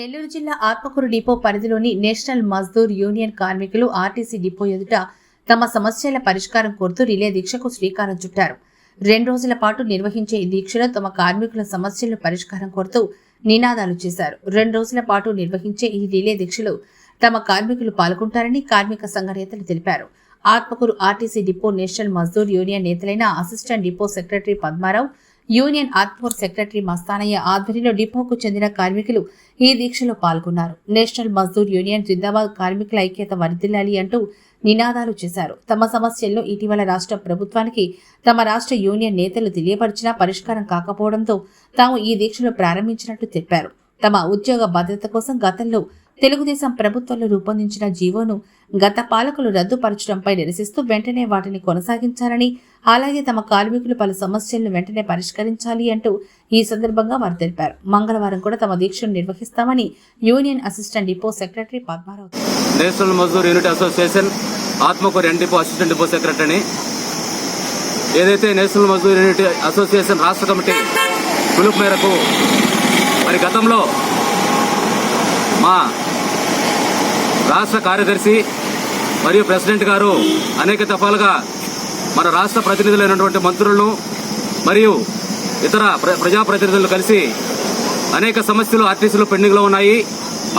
నెల్లూరు జిల్లా ఆత్మకూరు డిపో పరిధిలోని national Mazdoor union కార్మికులు ఆర్టీసీ డిపో ఎదుట తమ సమస్యల పరిష్కారం కోరుతూ రిలే దీక్షకు శ్రీకారం చుట్టారు. రెండు రోజుల పాటు నిర్వహించే ఈ దీక్షలో తమ కార్మికుల సమస్యల పరిష్కారం కోరుతూ నినాదాలు చేశారు. రెండు రోజుల పాటు నిర్వహించే ఈ రిలే దీక్షలో తమ కార్మికులు పాల్గొంటారని కార్మిక సంఘ నేతలు తెలిపారు. Atmakur RTC depot national Mazdoor union నేతలైన assistant depot secretary Padmarao union Atmakur secretary Mastanaiah ఆధ్వర్యంలో డిపోకు చెందిన కార్మికులు ఈ దీక్షలో పాల్గొన్నారు. నేషనల్ మజ్దూర్ యూనియన్ జిందాబాద్ కార్మికుల ఐక్యత వర్ధిల్లాలి అంటూ నినాదాలు చేశారు. తమ సమస్యల్లో ఇటీవల రాష్ట్ర ప్రభుత్వానికి తమ రాష్ట్ర యూనియన్ నేతలు తెలియపరిచినా పరిష్కారం కాకపోవడంతో తాము ఈ దీక్షను ప్రారంభించినట్టు తెలిపారు. తమ ఉద్యోగ భద్రత కోసం గతంలో తెలుగుదేశం ప్రభుత్వంలో రూపొందించిన జీవోను గత పాలకులు రద్దుపరచడంపై నిరసిస్తూ వెంటనే వాటిని కొనసాగించాలని అలాగే తమ కార్మికులు పలు సమస్యలను వెంటనే పరిష్కరించాలి అంటూ ఈ సందర్భంగా వారు తెలిపారు. మంగళవారం కూడా తమ దీక్షను నిర్వహిస్తామని union assistant depot secretary Padmarao national Mazdoor unit association Atmakur ఎన్డిపో assistant depot సెక్రటరీని ఏదైతే నేషనల్ మజ్దూర్ యూనిట్ అసోసియేషన్ రాష్ట్ర కమిటీ పిలుపు మేరకు మరి గతంలో మా రాష్ట్ర కార్యదర్శి మరియు ప్రెసిడెంట్ గారు అనేక దఫాలుగా మన రాష్ట్ర ప్రతినిధులైనటువంటి మంత్రులను మరియు ఇతర ప్ర- కలిసి అనేక సమస్యలు ఆర్టీసీలో పెండింగ్లో ఉన్నాయి.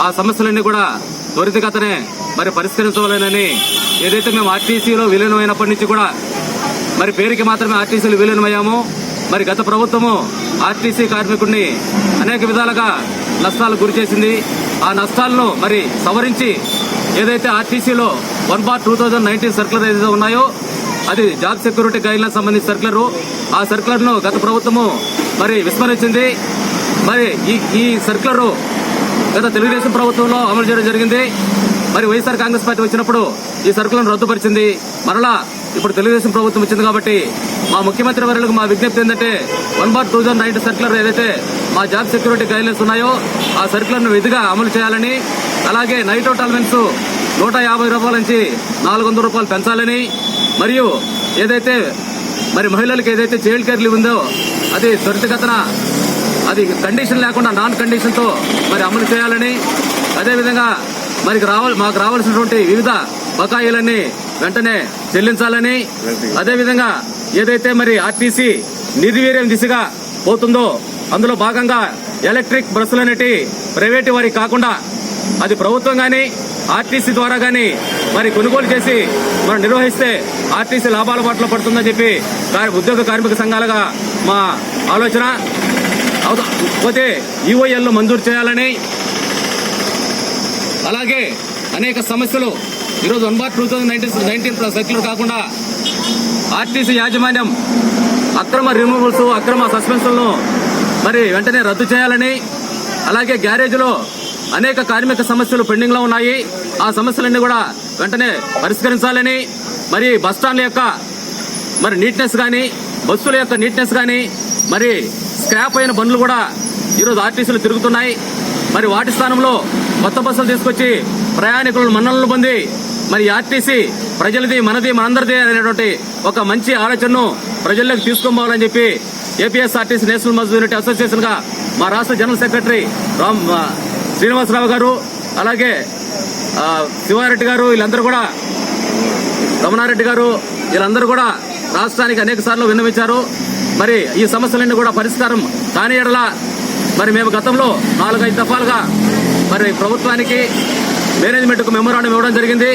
ఆ సమస్యలన్నీ కూడా త్వరితగతనే మరి పరిష్కరించవాలని ఏదైతే మేము ఆర్టీసీలో విలీనమైనప్పటి నుంచి కూడా మరి పేరుకి మాత్రమే ఆర్టీసీలు విలీనమయ్యాము. మరి గత ప్రభుత్వము ఆర్టీసీ కార్మికుడిని అనేక విధాలుగా నష్టాలకు గురి చేసింది. ఆ నష్టాలను మరి సవరించి ఏదైతే ఆర్టీసీలో one bar two thousand nineteen circular ఏదైతే ఉన్నాయో అది జాబ్ సెక్యూరిటీ గైడ్ లైన్ సంబంధించిన సర్కులర్ ఆ సర్కులర్ను గత ప్రభుత్వము మరి విస్మరించింది. మరి ఈ ఈ సర్కులర్ గత తెలుగుదేశం ప్రభుత్వంలో అమలు చేయడం జరిగింది. మరి వైఎస్ఆర్ కాంగ్రెస్ పార్టీ వచ్చినప్పుడు ఈ సర్కులను రద్దుపరిచింది. మరలా ఇప్పుడు తెలుగుదేశం ప్రభుత్వం వచ్చింది కాబట్టి మా ముఖ్యమంత్రి వర్యులకు మా విజ్ఞప్తి ఏంటంటే one bar two thousand nine circular ఏదైతే మా జాబ్ సెక్యూరిటీ గైడ్లైన్స్ ఉన్నాయో ఆ సర్కులర్ను విధిగా అమలు చేయాలని అలాగే నైట్ అవుట్ అలవెన్స్ నూట యాభై రూపాయల నుంచి నాలుగు వందల రూపాయలు పెంచాలని మరియు ఏదైతే మరి మహిళలకు ఏదైతే చైల్డ్ కేర్ లీవ్ ఉందో అది త్వరితగతన అది కండిషన్ లేకుండా నాన్ కండిషన్తో మరి అమలు చేయాలని అదేవిధంగా మరి రావాలి మాకు రావాల్సినటువంటి వివిధ బకాయిలన్నీ వెంటనే చెల్లించాలని అదేవిధంగా ఏదైతే మరి ఆర్టీసీ నిర్వీర్యం దిశగా పోతుందో అందులో భాగంగా ఎలక్ట్రిక్ బస్సులు అనేటి ప్రైవేటు వారికి కాకుండా అది ప్రభుత్వం కానీ ఆర్టీసీ ద్వారా కానీ మరి కొనుగోలు చేసి మనం నిర్వహిస్తే ఆర్టీసీ లాభాల బాటలో పడుతుందని చెప్పి ఉద్యోగ కార్మిక సంఘాలుగా మా ఆలోచన. పోతే ఈఓఎల్ను మంజూరు చేయాలని అలాగే అనేక సమస్యలు ఈరోజు one bar two thousand nineteen nineteen circular కాకుండా ఆర్టీసీ యాజమాన్యం అక్రమ రిమూవల్స్ అక్రమ సస్పెన్షన్లను మరి వెంటనే రద్దు చేయాలని అలాగే గ్యారేజ్లో అనేక కార్మిక సమస్యలు పెండింగ్లో ఉన్నాయి. ఆ సమస్యలన్నీ కూడా వెంటనే పరిష్కరించాలని మరి బస్ యొక్క మరి నీట్నెస్ కానీ బస్సుల యొక్క నీట్నెస్ కానీ మరి స్క్రాప్ అయిన బండ్లు కూడా ఈరోజు ఆర్టీసీలు తిరుగుతున్నాయి. మరి వాటి స్థానంలో కొత్త బస్సులు తీసుకొచ్చి ప్రయాణికులను మన్ననలు పొంది మరి ఆర్టీసీ ప్రజలది మనది మనందరిది అనేటువంటి ఒక మంచి ఆలోచనను ప్రజల్లోకి తీసుకొని చెప్పి ఏపీఎస్ఆర్టీసీ నేషనల్ మజ్దూర్ యూనిట్ అసోసియేషన్గా మా రాష్ట్ర జనరల్ సెక్రటరీ రామ్ శ్రీనివాసరావు గారు అలాగే శివారెడ్డి గారు వీళ్ళందరూ కూడా రమణారెడ్డి గారు వీళ్ళందరూ కూడా రాష్ట్రానికి అనేక సార్లు విన్నవించారు. మరి ఈ సమస్యలన్నీ కూడా పరిష్కారం కాని మరి మేము గతంలో నాలుగైదు దఫాలుగా మరి ప్రభుత్వానికి మేనేజ్మెంట్కు మెమోరాండం ఇవ్వడం జరిగింది.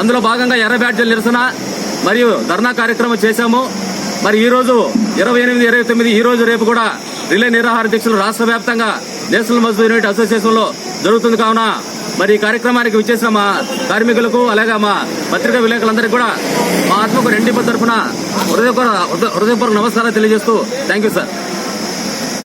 అందులో భాగంగా ఎర్రబ్యాడ్జల్ నిరసన మరియు ధర్నా కార్యక్రమం చేశాము. మరి ఈ రోజు ఇరవై ఎనిమిది ఇరవై తొమ్మిది ఈ రోజు రేపు కూడా రిలే నిరాహార దీక్షలు రాష్ట్ర వ్యాప్తంగా నేషనల్ మజ్దూర్ యూనిట్ అసోసియేషన్లో జరుగుతుంది కావున మరి ఈ కార్యక్రమానికి విచ్చేసిన మా కార్మికులకు అలాగే మా పత్రికా విలేకరులందరికీ కూడా మా ఆత్మకు రెండింపు తరఫున హృదయపూర్వక హృదయపూర్వక నమస్కారాలు తెలియజేస్తూ థ్యాంక్ యూ సార్.